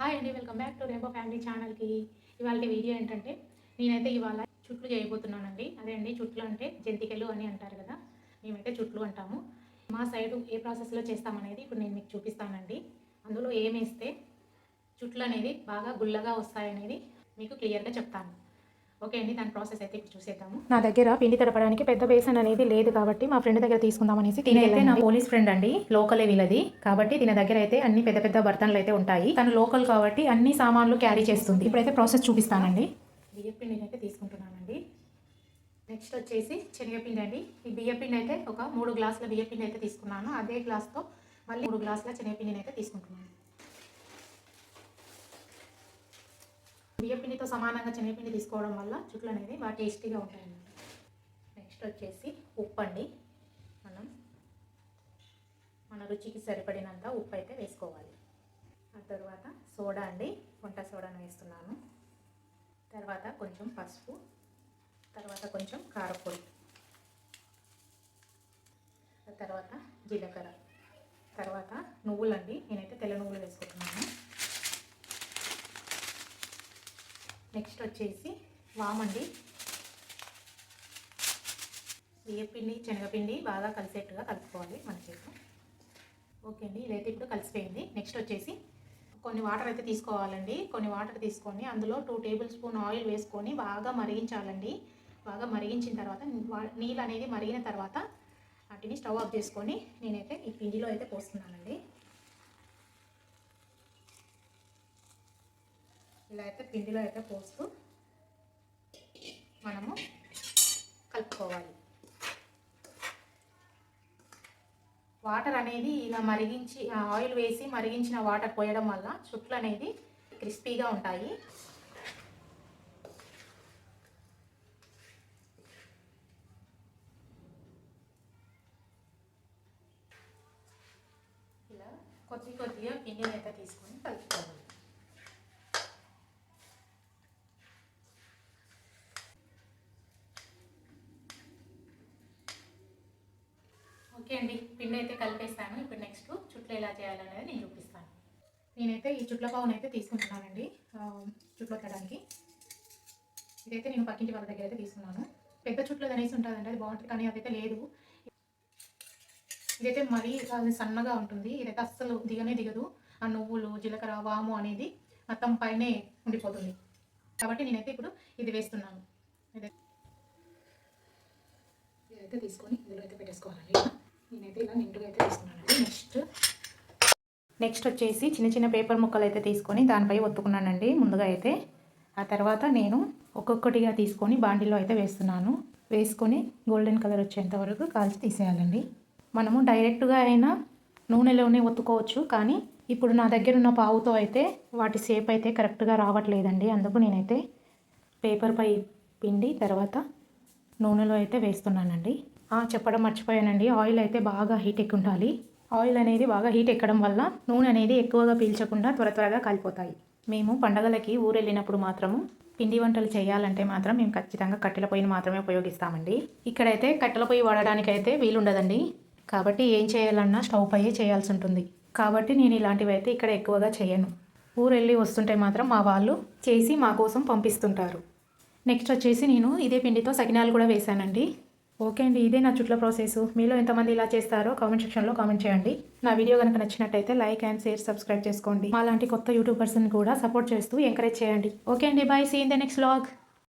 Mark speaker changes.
Speaker 1: Hi అండి welcome back to రేపో family ఛానల్కి ఇవాళ వీడియో ఏంటంటే నేనైతే ఇవాళ చుట్లు చేయబోతున్నానండి. అదే అండి చుట్లు అంటే జంతికలు అని అంటారు కదా మేమైతే చుట్లు అంటాము. మా సైడు ఏ ప్రాసెస్లో చేస్తామనేది ఇప్పుడు నేను మీకు చూపిస్తానండి. అందులో ఏమేస్తే చుట్లు అనేది బాగా గుల్లగా వస్తాయనేది మీకు క్లియర్గా చెప్తాను. ఓకే అండి దాని ప్రాసెస్ అయితే ఇప్పుడు చూసేద్దాము.
Speaker 2: నా దగ్గర పిండి తడపడానికి పెద్ద బేసన్ అనేది లేదు కాబట్టి మా ఫ్రెండ్ దగ్గర తీసుకుందాం అనేసి
Speaker 1: దీనైతే నా పోలీస్ ఫ్రెండ్ అండి లోకలే వీళ్ళది. కాబట్టి దీని దగ్గర అయితే అన్ని పెద్ద పెద్ద బర్తన్లు అయితే ఉంటాయి. తను లోకల్ కాబట్టి అన్ని సామాన్లు క్యారీ చేస్తుంది. ఇప్పుడైతే ప్రాసెస్ చూపిస్తానండి. బియ్యపిండిని అయితే తీసుకుంటున్నానండి. నెక్స్ట్ వచ్చేసి శనగపిండి అండి. ఈ బియ్యపిండి అయితే ఒక మూడు గ్లాసుల బియ్యపిండి అయితే తీసుకున్నాను. అదే గ్లాస్తో మళ్ళీ మూడు గ్లాసుల శనగపిండిని అయితే తీసుకుంటున్నాను. బియ్యపిండితో సమానంగా శనగపిండి తీసుకోవడం వల్ల చుట్లు అనేది బాగా టేస్టీగా ఉంటాయి నెక్స్ట్ వచ్చేసి ఉప్పు అండి మనం మన రుచికి సరిపడినంత ఉప్పు అయితే వేసుకోవాలి. ఆ తర్వాత సోడా అండి. వంట సోడాను వేస్తున్నాను. తర్వాత కొంచెం పసుపు. తర్వాత కొంచెం కారపొడి. ఆ తర్వాత జీలకర్ర. తర్వాత నువ్వులండి. నేనైతే తెల్ల నువ్వులు వేసుకుంటున్నాను. నెక్స్ట్ వచ్చేసి వామండి. బియ్యపిండి శనగపిండి బాగా కలిసేట్టుగా కలుపుకోవాలి మన ఓకే అండి ఇదైతే ఇప్పుడు కలిసిపోయింది. నెక్స్ట్ వచ్చేసి కొన్ని వాటర్ అయితే తీసుకోవాలండి. కొన్ని వాటర్ తీసుకొని అందులో టూ టేబుల్ స్పూన్ ఆయిల్ వేసుకొని బాగా మరిగించాలండి. బాగా మరిగించిన తర్వాత వా- నీళ్ళు అనేది మరిగిన తర్వాత వాటిని స్టవ్ ఆఫ్ చేసుకొని నేనైతే ఈ పిండిలో అయితే పోస్తున్నానండి. ఇలా అయితే పిండిలో అయితే పోస్తూ మనము కలుపుకోవాలి. వాటర్ అనేది ఇలా మరిగించి ఆయిల్ వేసి మరిగించిన వాటర్ పోయడం వల్ల చుట్లు అనేది క్రిస్పీగా ఉంటాయి. ఇలా కొద్ది కొద్దిగా పిండిని అయితే తీసుకొని కలుపుకోవాలి. ఓకే అండి. పిండి అయితే కలిపేస్తాను ఇప్పుడు నెక్స్ట్ చుట్లు ఎలా చేయాలనేది నేను చూపిస్తాను. నేనైతే ఈ చుట్ల పావును అయితే తీసుకుంటున్నానండి. ఆ, పెట్టడానికి ఇదైతే నేను పక్కింటి వాళ్ళ దగ్గర అయితే తీసుకున్నాను. పెద్ద చుట్లు అనేసి ఉంటుందండి. అది బాగుంటుంది కానీ అదైతే లేదు. ఇదైతే మరీ అది సన్నగా ఉంటుంది. ఇదైతే అస్సలు దిగనే దిగదు. ఆ నువ్వులు జీలకర్ర వాము అనేది మొత్తం పైనే ఉండిపోతుంది. కాబట్టి నేనైతే ఇప్పుడు ఇది వేస్తున్నాను. ఇదైతే తీసుకొని ఇందులో అయితే పెట్టేసుకోవాలండి. నేనైతే ఇలా నిండుగా అయితే తీసుకున్నానండి. నెక్స్ట్ నెక్స్ట్ వచ్చేసి చిన్న చిన్న పేపర్ ముక్కలు అయితే తీసుకొని దానిపై ఒత్తుకున్నానండి ముందుగా అయితే. ఆ తర్వాత నేను ఒక్కొక్కటిగా తీసుకొని బాండిలో అయితే వేస్తున్నాను. వేసుకొని గోల్డెన్ కలర్ వచ్చేంత వరకు కాల్చి తీసేయాలండి. మనము డైరెక్ట్గా అయినా నూనెలోనే ఒత్తుకోవచ్చు కానీ ఇప్పుడు నా దగ్గర ఉన్న పావుతో అయితే వాటి షేప్ అయితే కరెక్ట్గా రావట్లేదండి. అందుకు నేనైతే పేపర్పై పిండి తర్వాత నూనెలో అయితే వేస్తున్నానండి. చెప్పడం మర్చిపోయానండి. ఆయిల్ అయితే బాగా హీట్ ఎక్కి ఉండాలి. ఆయిల్ అనేది బాగా హీట్ ఎక్కడం వల్ల నూనె అనేది ఎక్కువగా పీల్చకుండా త్వర త్వరగా కాలిపోతాయి. మేము పండగలకి ఊరెళ్ళినప్పుడు మాత్రము పిండి వంటలు చేయాలంటే మాత్రం మేము ఖచ్చితంగా కట్టెల పొయ్యిని మాత్రమే ఉపయోగిస్తామండి. ఇక్కడైతే కట్టెల పొయ్యి వాడడానికి అయితే వీలుండదండి. కాబట్టి ఏం చేయాలన్నా స్టవ్ పైయే చేయాల్సి ఉంటుంది. కాబట్టి నేను ఇలాంటివి అయితే ఇక్కడ ఎక్కువగా చేయను. ఊరెళ్ళి వస్తుంటే మాత్రం మా వాళ్ళు చేసి మా కోసం పంపిస్తుంటారు. నెక్స్ట్ వచ్చేసి నేను ఇదే పిండితో సకినాలు కూడా వేశానండి. ఓకే అండి ఇదే నా చుట్ల ప్రాసెస్ మీలో ఎంతమంది ఇలా చేస్తారో కామెంట్ సెక్షన్లో కామెంట్ చేయండి. నా వీడియో కనుక నచ్చినట్టయితే లైక్ అండ్ షేర్ సబ్స్క్రైబ్ చేసుకోండి. అలాంటి కొత్త యూట్యూబర్స్ని కూడా సపోర్ట్ చేస్తూ ఎంకరేజ్ చేయండి. ఓకే అండి bye see in the next vlog